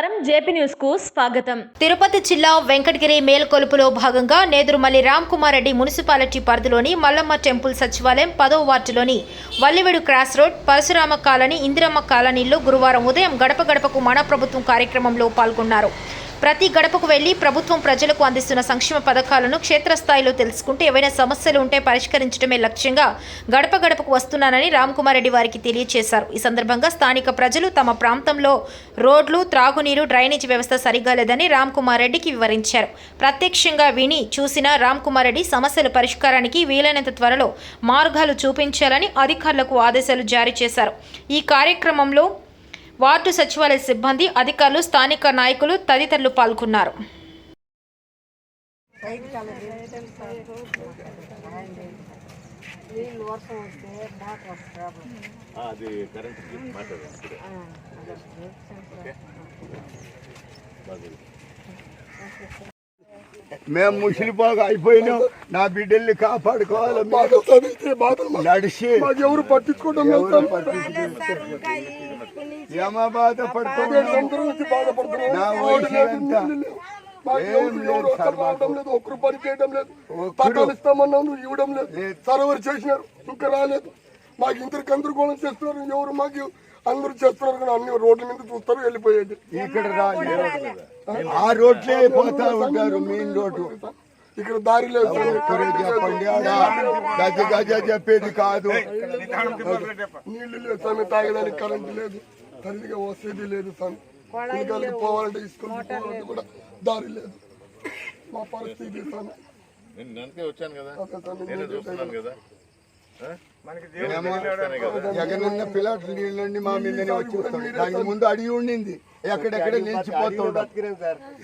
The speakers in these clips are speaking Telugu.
నమస్కారం. జేపీ న్యూస్కు స్వాగతం. తిరుపతి జిల్లా వెంకటగిరి మేల్కొలుపులో భాగంగా నేదురుమల్లి రామ్ కుమార్ రెడ్డి మున్సిపాలిటీ పరిధిలోని మల్లమ్మ టెంపుల్ సచివాలయం పదో వార్డులోని Vallivedu cross road Parashurama colony Indiramma కాలనీలో గురువారం ఉదయం గడప గడపకు మన ప్రభుత్వం కార్యక్రమంలో పాల్గొన్నారు. ప్రతి గడపకు వెళ్ళి ప్రభుత్వం ప్రజలకు అందిస్తున్న సంక్షేమ పథకాలను క్షేత్రస్థాయిలో తెలుసుకుంటూ ఏవైనా సమస్యలు ఉంటే పరిష్కరించడమే లక్ష్యంగా గడప గడపకు వస్తున్నానని రామ్ కుమార్ రెడ్డి వారికి తెలియజేశారు ఈ సందర్భంగా స్థానిక ప్రజలు తమ ప్రాంతంలో రోడ్లు త్రాగునీరు డ్రైనేజ్ వ్యవస్థ సరిగా లేదని రామ్ కుమార్ రెడ్డికి వివరించారు. ప్రత్యక్షంగా విని చూసిన రామ్ కుమార్ రెడ్డి సమస్యల పరిష్కారానికి వీలైనంత త్వరలో మార్గాలు చూపించాలని అధికారులకు ఆదేశాలు జారీ చేశారు. ఈ కార్యక్రమంలో వార్డు సచివాలయ సిబ్బంది అధికారులు స్థానిక నాయకులు తదితరులు పాల్గొన్నారు. అది కరెంట్ మాట్లాడదాం ఇప్పుడే. ఓకే బాగుంది. మేము ముసిలిపోగా అయిపోయినాం. నా బిడ్డల్ని కాపాడుకోవాలి. నడిచి ఎవరు పట్టించుకోవడం. ఏమా బాధ పడుకోవాలి అందరూ వచ్చి బాధపడుతున్నారు నా వయసు ఎంత? మాకు ఏం ఎవరు లేదు ఎవరు సార్ అసలు రావడం లేదు. ఒక్కరు పని చేయడం లేదు. పట్టాలు ఇవ్వడం లేదు. సర్వర్ చేసినారు. ఇంకా రాలేదు. మాకు ఇందరు గందరగోళం చేస్తున్నారు. ఎవరు మాకు అందరూ చేస్తున్నారు కానీ అన్ని రోడ్ల మీద చూస్తారు వెళ్ళిపోయేది. ఇక్కడ ఆ రోడ్లే పోతా ఉంటారు మెయిన్ రోడ్డు. ఇక్కడ దారి లేదు. ఒక్కరే చెప్పండి ఆడ గజ గజ చెప్పేది కాదు. నీళ్ళు లేదు స్వామి తాగడానికి కరెంట్ లేదు. తల్లిగా వసేది లేదు స్వామి. పిల్లలకి పోవాలంటే పోవాలంటే కూడా దారి లేదు. మా పరిస్థితి స్వామి. నేను వచ్చాను కదా. ఆ? జగనన్న పిల్లలు నీళ్ళండి మా మీదనే వచ్చేస్తాడు దానికి ముందు అడిగి ఉండింది. ఎక్కడెక్కడ నిలిచిపోతుండ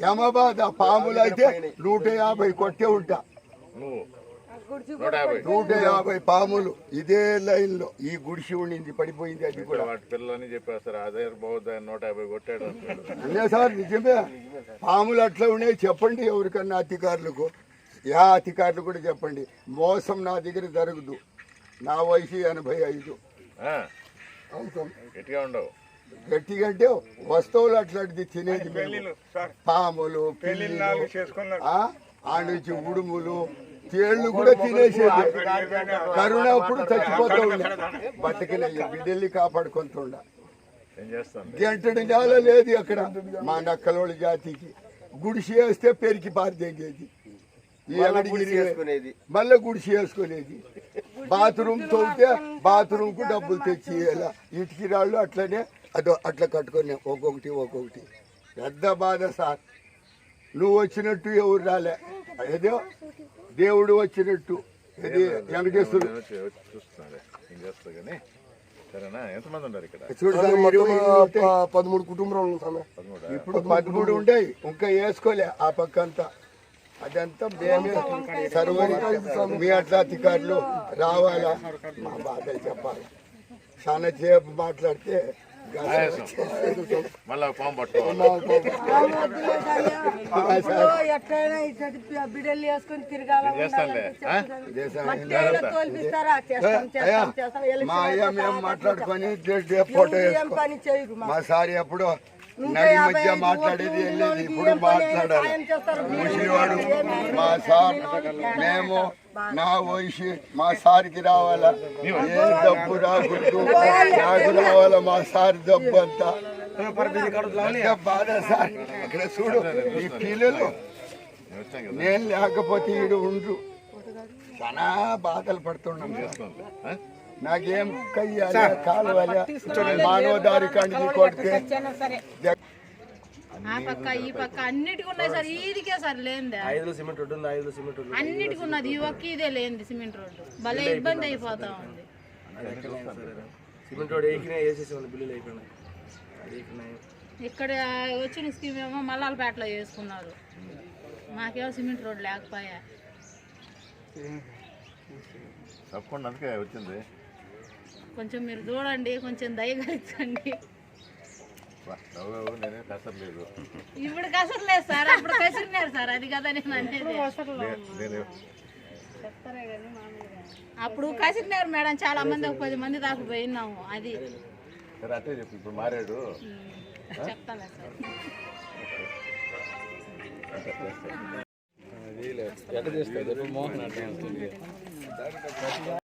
యమబాద్ పాములు అయితే నూట యాభై కొట్టే ఉంటా. నూట యాభై. పాములు ఇదే లైన్లో ఈ గుడిసి ఉండింది పడిపోయింది అది కూడా. వాటి పిల్లలని చెప్పేస్తారు అదే బౌద్ధ నూట యాభై కొట్టాడు అంటాడు. అనే సార్ నిజమే. పాములు అట్లా ఉన్నాయి. చెప్పండి ఎవరికన్నా అధికారులకు. యా అధికారులు కూడా చెప్పండి. మోసం నా దగ్గర జరగదు. నా వయసు ఎనభై ఐదు. స్వామి గట్టిగా ఉండవు. గట్టిగా అంటే వస్తువులు అట్లాంటిది తినేది మేము. పాములు ఆ ఆ నుంచి ఉడుములు తేళ్ళు కూడా తినేసేది. కరోనా అప్పుడు చచ్చిపోతూ ఉండే. బతికిన బిడ్డల్ని కాపాడుకుంటుండ. గంటడి నేల లేదు అక్కడ. మా నక్కలోళ్ళ జాతికి. గుడిసి వేస్తే పెరికి పారిదెంగేది. మళ్ళీ గుడిసి వేసుకునేది. బాత్రూమ్ తోగితే బాత్రూమ్కు డబ్బులు తెచ్చి ఇయ్యాల. ఇటుకి రాళ్ళు అట్లనే అదో అట్లా కట్టుకునే ఒక్కొక్కటి ఒక్కొక్కటి. పెద్ద బాధ సార్. నువ్వు వచ్చినట్టు ఎవరు రాలే. ఏదో దేవుడు వచ్చినట్టు. ఇది వెంకటేశ్వరుడు. సరేనా? ఎంతమంది ఉన్నారు ఇక్కడ? పదమూడు కుటుంబాలు ఇప్పుడు పదమూడు ఉండేవి ఇంకా వేసుకోలే ఆ పక్క అంతా. అదంతా మేమే మీ అట్లా అధికారులు రావాలా? మా బాధలు చెప్పాలి. చాలా సేపు మాట్లాడితే ఎట్లయినా ఇటు బిడ్డలు వేసుకొని తిరగాల మా అయ్య మేము మాట్లాడుకొని ఫోటో మా సార్ ఎప్పుడు నడి మధ్య మాట్లాడేది వెళ్ళేది ఇప్పుడు మాట్లాడాలి. ముసలివాడు మా సార్ మేము నా వయసు మా సార్కి రావాలా? ఏ డబ్బు రాకూడదు. నాకు రావాలా మా సార్ డబ్బు అంతా? బాధ సార్. అక్కడ చూడు ఈ పిల్లలు. నేను లేకపోతే ఈడు ఉండ్రు చాలా బాధలు పడుతున్నాం? నాకేం కయ్యాలి కాలువాలి. మానవదారి కండికి కొడితే ఆ పక్క ఈ పక్క అన్నిటికి ఉన్నాయి సార్. ఈదికే సార్ లేనిదే. ఐదులో సిమెంట్ రోడ్డు ఉంది ఐదులో సిమెంట్ రోడ్డు అన్నిటికి ఉన్నది. ఈ ఒక్క ఇదే లేనిది సిమెంట్ రోడ్డు. భలే ఇబ్బంది అయిపోతా ఉంది. సిమెంట్ రోడ్ వేకినాయి వేసేసి ఉంది బిల్లులు అయిపోయినాయి. అది వేకినాయి ఇక్కడ వచ్చిన స్కీమ్ ఏమో మల్లాలపేటలో చేసుకున్నారు. మాకేమో సిమెంట్ రోడ్ లేకపోయా. తప్పకుండా అందుకే వచ్చింది. కొంచెం మీరు చూడండి కొంచెం దయగలిచండి ఇప్పుడు కసరలేదు సార్ అప్పుడు కసిరినారు సార్ అది కదా నేను అనేది. అప్పుడు కసిరినారు మేడం చాలా మంది ఒక పది మంది దాకా పోయినాము అది. సరే అట్టే చెప్పు ఇప్పుడు మారాడు. చెప్తాలే సార్. ఎట్లా మోహన్ అట్లా